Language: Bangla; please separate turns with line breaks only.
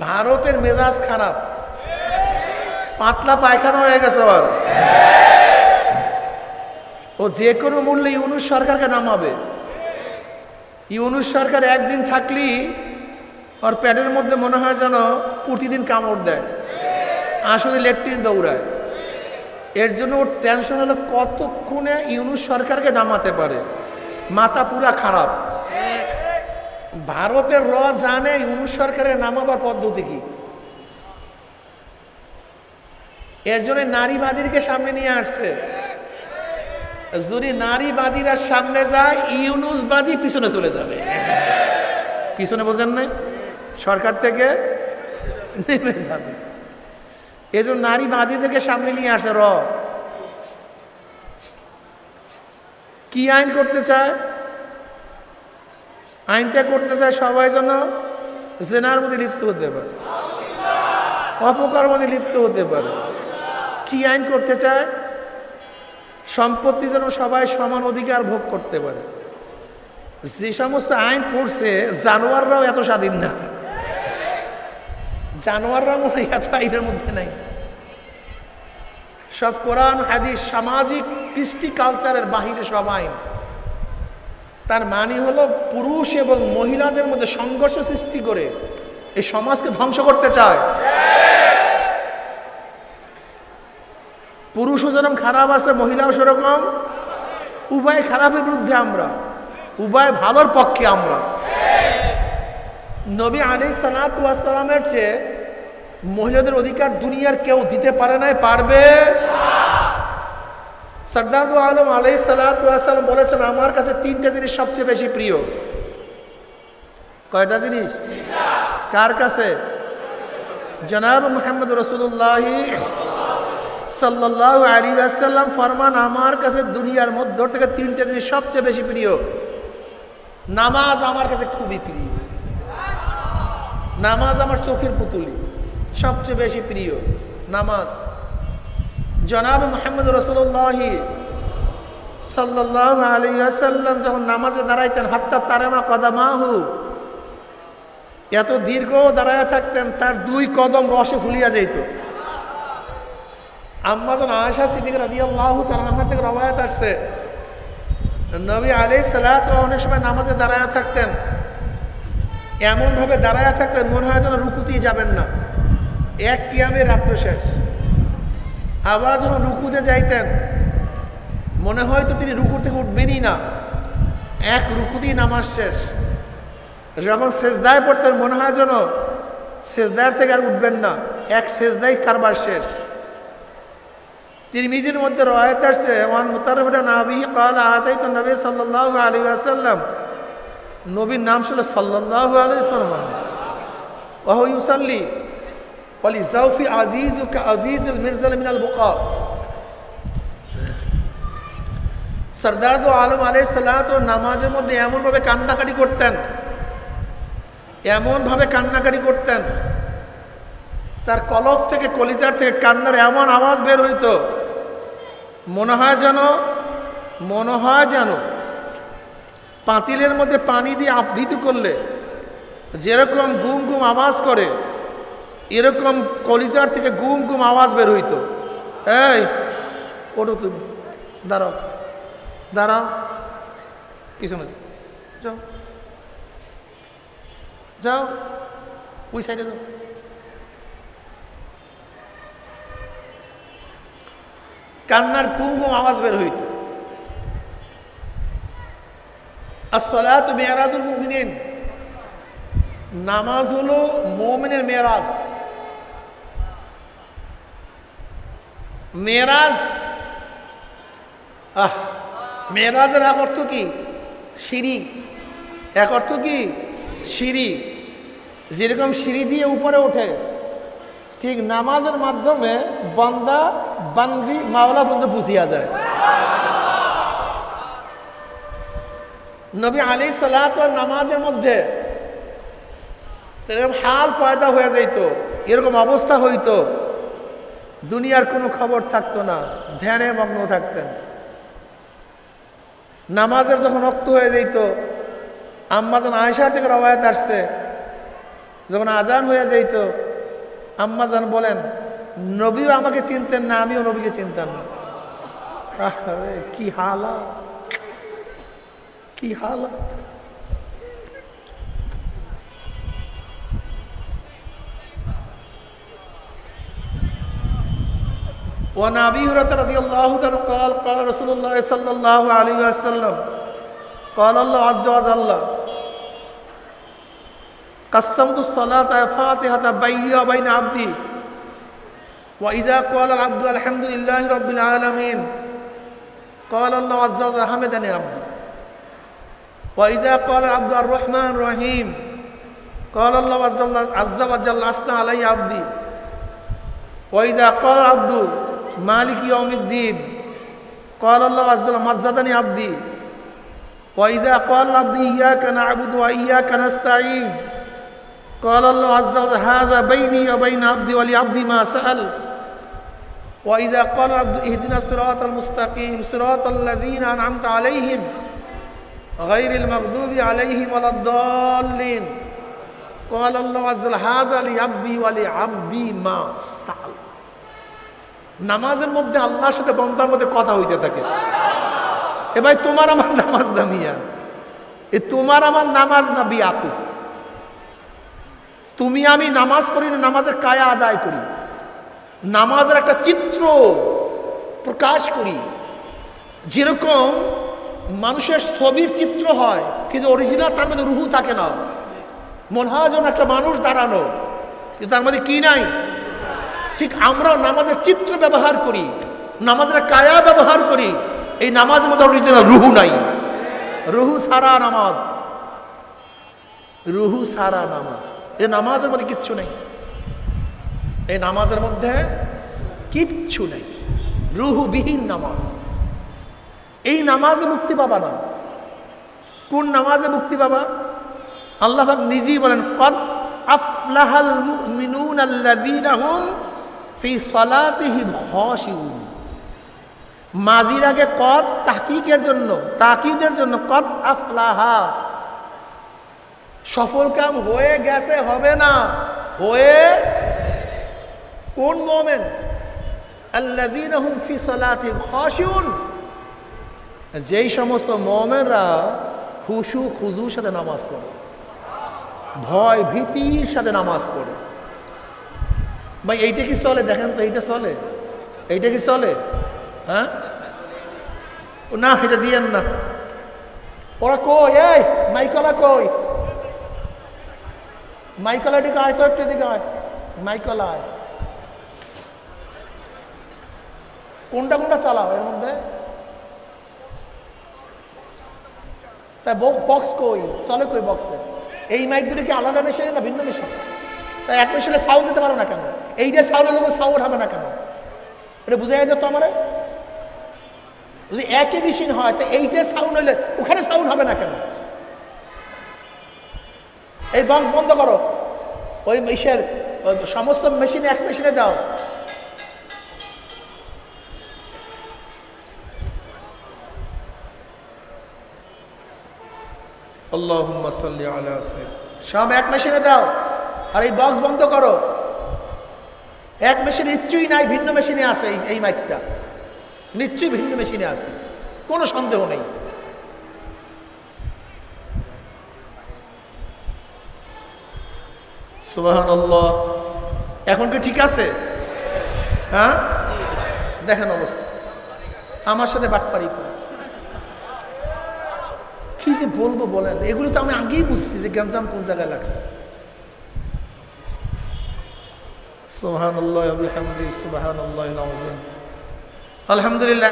ভারতের মেজাজ খারাপ। পাতলা পায়খানা হয়ে গেছে আবার। ও যে কোনো মূল্যে ইউনুস সরকারকে নামাবে। ইউনুস সরকার একদিন থাকলেই ওর প্যাডের মধ্যে মনে হয় যেন প্রতিদিন কামড় দেয়। আসলে লেট্রিন দৌড়ায়। এর জন্য ওর টেনশন হলো কতক্ষণে ইউনুস সরকারকে নামাতে পারে। মাথা পুরা খারাপ। ভারতের র জানে ইউনুস সরকারের নামাবার পদ্ধতি কি? এর জন্য নারীবাদীরকে সামনে নিয়ে আসছে। যদি নারীবাদীরা সামনে যায়, ইউনুসবাদী পিছনে চলে যাবে। পিছনে বোঝেন নাই? সরকার থেকে নেমে যাবে। এই জন্য নারীবাদীদেরকে সামনে নিয়ে আসে র। কি আইন করতে চায়? আইনটা করতে চায় সবাই যেন জেনার মধ্যে লিপ্ত হতে পারে। অপকার মধ্যে লিপ্ত হতে পারে। কি আইন করতে চায়? সম্পত্তি যেন সবাই সমান অধিকার ভোগ করতে পারে। যে সমস্ত আইন করছে, জানোয়াররাও এত স্বাধীন না। জানোয়াররা মনে এত আইনের মধ্যে নাই। সব কোরআন, হাদিস, সামাজিক, কৃষ্টি কালচারের বাহিরে সব আইন। তার মানে হলো পুরুষ এবং মহিলাদের মধ্যে সংঘর্ষ সৃষ্টি করে এই সমাজকে ধ্বংস করতে চায়। পুরুষও যেরকম খারাপ আছে, মহিলাও সেরকম। উভয় খারাপের বিরুদ্ধে আমরা, উভয় ভালোর পক্ষে আমরা। নবী আলী সালাতামের চেয়ে মহিলাদের অধিকার দুনিয়ার কেউ দিতে পারে নাই, পারবে? সর্দার আলম আলাই সালাতাম বলেছেন আমার কাছে তিনটা জিনিস সবচেয়ে বেশি প্রিয়। কয়টা জিনিস? কার কাছে? জনাব মোহাম্মদ রসুল্লাহি সাল্লাহ আলী আসাল্লাম ফরমান আমার কাছে দুনিয়ার মধ্য থেকে তিনটা জিনিস সবচেয়ে বেশি প্রিয়। নামাজ আমার কাছে খুবই প্রিয়। নামাজ আমার চোখের পুতুলি সবচেয়ে বেশি প্রিয়। নামাজ। জনাব মোহাম্মদ রসুল্লাহি সাল্লাহ আলী আসাল্লাম যখন নামাজে দাঁড়াইতেন, হাত্তা তারেমা কদামাহু, এত দীর্ঘ দাঁড়ায় থাকতেন, তার দুই কদম রসে ফুলিয়া যাইত। আম্মাদন আশা সিদ্দিক রাদি আল্লাহ তার আমার থেকে রবায়াত আসছে, নবী আলি সালাত অনেক সময় নামাজে দাঁড়ায় থাকতেন। এমনভাবে দাঁড়ায় থাকতেন মনে হয় যেন রুকুতেই যাবেন না। এক কিয়ামে রাত্র শেষ। আবার যখন রুকুতে যাইতেন, মনে হয় তো তিনি রুকুর থেকে উঠবেনই না। এক রুকুতেই নামাজ শেষ। যখন সেজদায় পড়তেন, মনে হয় যেন সেজদার থেকে আর উঠবেন না। এক সেজদাই কারবার শেষ। তিনি নিজের মধ্যে রয়েত আসছে, ওয়ান মুতারফা নাবি কাল আতাই তো নবী সাল্লাহ আলী আসাল্লাম নবীর নাম ছিল সাল্লাহ আলী সাল্লাম ওহ ইউসাল্লি। বলি জাউফি আজিজ আজিজ মির্জাল মিনাল বুকা সর্দার দো আলম আলাই সাল্লাত নামাজের মধ্যে এমনভাবে কান্নাকাটি করতেন, এমনভাবে কান্নাকাটি করতেন, তার কলফ থেকে, কলিজার থেকে কান্নার এমন আওয়াজ বের হইতো, মনে হয় যেন, মনে হয় যেন পাতিলের মধ্যে পানি দিয়ে আবৃত করলে, যেরকম গুম গুম আওয়াজ করে এরকম কলিজার থেকে গুম গুম আওয়াজ বের হইতো। এই, ওঠো তুমি, দাঁড়াও দাঁড়াও, পিছনে যাও যাও ওই সাইডে যাও। কান্নার কুম কুমকুম আওয়াজ বের হইত। আসলাত মেয়ারাজুল মুমিনিন, নামাজ হলো মোমিনের মেয়ারাজ মেয়ারাজ আহ, মেরাজের এক অর্থ কি? সিঁড়ি। এক অর্থ কি? সিঁড়ি। যেরকম সিঁড়ি দিয়ে উপরে ওঠে, ঠিক নামাজের মাধ্যমে বন্দা বান্দি মাওলা পর্যন্ত পুষিয়া যায়। নবী আলী সালাত নামাজের মধ্যে এরকম হাল পয়দা হয়ে যাইতো, এরকম অবস্থা হইতো। দুনিয়ার কোনো খবর থাকতো না, ধ্যানে মগ্ন থাকতেন। নামাজের যখন রক্ত হয়ে যেত আম্মাজান আয়সার থেকে রবায়ত আসছে, যখন আজান হয়ে যাইত, আম্মা জান বলেন, নবীও আমাকে চিনতেন না, আমিও নবীকে চিনতাম না। কি হালাত কি হালাত। وعن ابي هريره رضي الله عنه قال قال رسول الله صلى الله عليه وسلم قال الله عز وجل قسمت الصلاه فاتحه بيني وبين عبدي واذا قال العبد الحمد لله رب العالمين قال الله عز وجل حمدني عبدي واذا قال العبد الرحمن الرحيم قال الله عز وجل اثنى علي عبدي وإذا قال العبد مالك يوم الدين. قال الله عز وجل مزدني عبدي. وإذا قال العبد إياك نعبد وإياك نستعين. قال الله عز وجل هذا بيني وبين عبدي ولعبدي ما سأل. وإذا قال العبد اهدنا الصراط المستقيم صراط الذين أنعمت عليهم غير المغضوب عليهم ولا الضالين. قال الله عز وجل هذا لعبدي ولعبدي ما سأل. নামাজের মধ্যে আল্লাহর সাথে বন্দার মধ্যে কথা হইতে থাকে। এ ভাই, তোমার আমার নামাজ না মিয়া? এ তোমার আমার নামাজ না বিয়াকু তুমি আমি নামাজ পড়ি না, নামাজের কায়া আদায় করি। নামাজের একটা চিত্র প্রকাশ করি। যেরকম মানুষের ছবির চিত্র হয়, কিন্তু অরিজিনাল তার মধ্যে রুহু থাকে না। মনে হয় যেন একটা মানুষ দাঁড়ানো, কিন্তু তার মধ্যে কি নাই? ঠিক আমরাও নামাজের চিত্র ব্যবহার করি, নামাজের কায়া ব্যবহার করি, এই নামাজের মধ্যে অরিজিনাল রুহু নাই। রুহু সারা নামাজ, রুহু সারা নামাজ এই নামাজের মধ্যে কিচ্ছু নেই। এই নামাজের মধ্যে কিচ্ছু নেই। রুহুবিহীন নামাজ। এই নামাজে মুক্তি পাবা না। কোন নামাজে মুক্তি পাবা? আল্লাহ নিজেই বলেন, কদ আফলাহাল মুমিনুন আল্লাযীনা হুম ফি সালাতিহিম খাশিউন। মাজির আগে কদ তাহকিকের জন্য তাকিদের জন্য কদ আফলাহা। সফল কাম হয়ে গেছে, হবে না। হয়ে কোন মোমেন? আল্লাযীনা হুম ফি সালাতিহিম খাশিউন। যেই সমস্ত মোমেনরা খুশু, খুজুর সাথে নামাজ পড়ে, ভয়, ভীতির সাথে নামাজ পড়ে। ভাই, এইটা কি চলে? দেখেন তো, এইটা চলে। এইটা কি চলে? হ্যাঁ? না, এটা দিয়েন না। ওরা কই? এই, মাইকলা কই? মাইকলা দিকে আয় তো, একটু দিকে আয়। মাইকলা আয়। কোনটা কোনটা চালাও এর মধ্যে? তাই বক্স কই? চলে কই বক্সে? এই মাইক দুটো কি আলাদা মেশিনে না ভিন্ন মেশিন? তাই এক মেশিনে সাউন্ড দিতে পারো না কেন? এই যে সাউন্ড লোক সাউন্ড হবে না কেন? এটা বুঝে যায় তো আমার। যদি একই মেশিন হয়, তো এইটা সাউন্ড হইলে ওখানে সাউন্ড হবে না কেন? এই বক্স বন্ধ করো। ওই মেশিনের সমস্ত মেশিনে এক মেশিনে দাও। আল্লাহুম্মা সাল্লি আলা সাইয়্যিদ। সব এক মেশিনে দাও। আর এই বক্স বন্ধ করো। এক মেশিনে নিশ্চয়ই নাই, ভিন্ন মেশিনে আছে এই মাইকটা নিশ্চয়ই ভিন্ন মেশিনে আছে। কোনো সন্দেহ নেই। এখন কি ঠিক আছে? হ্যাঁ? দেখেন অবস্থা। আমার সাথে বাটপারি করে। কি যে বলব বলেন? এগুলো তো আমি আগেই বুঝছি যে গ্যাঞ্জাম কোন জায়গায় লাগছে। সুবহানাল্লাহ ওয়া বিহামদিহি সুবহানাল্লাহিল আযীম আলহামদুলিল্লাহ